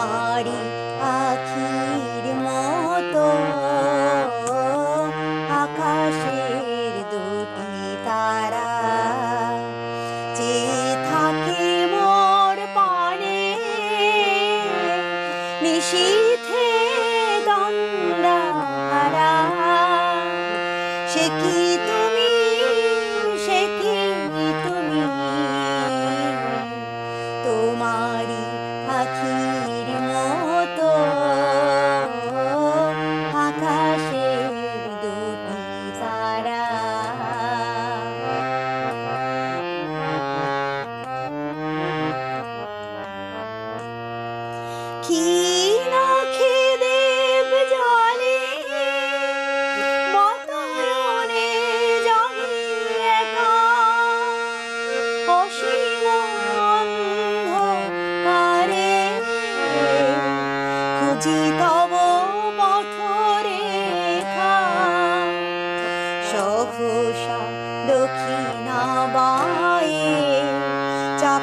আমারি আখির মতো। আকাশের দুটি তারা যে থাকে মোর পারে নিশীথে দণ্ডারা সে কি তুমি, সে কি তুমি? তোমারি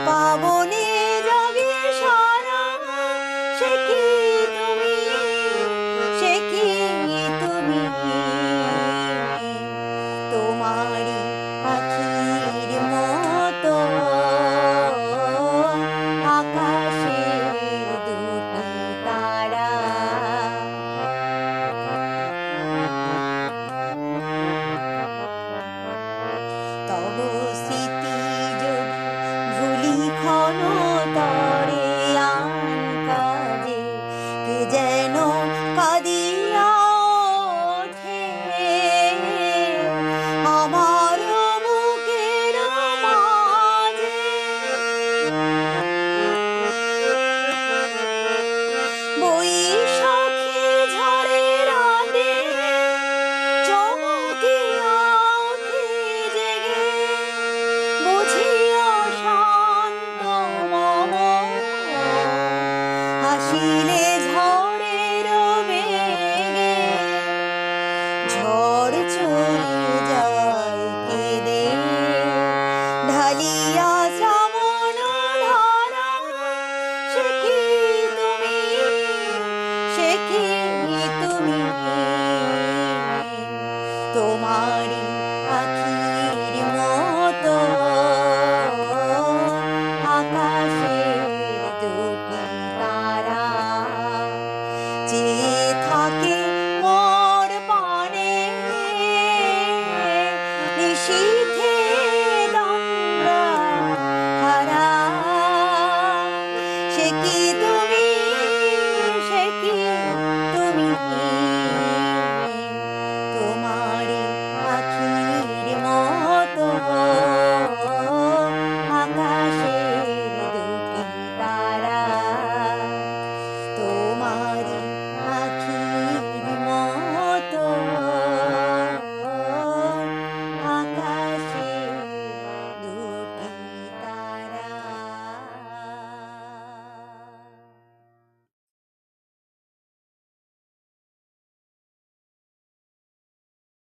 পাবনে の歌 বলিয়া শ্রাবণ ধরা সে কি তুমি? সে কি তুমি? তোমারি আখির মতো আকাশে দুটি তারা যে থাকে মোর পানে নিষিদ্ধে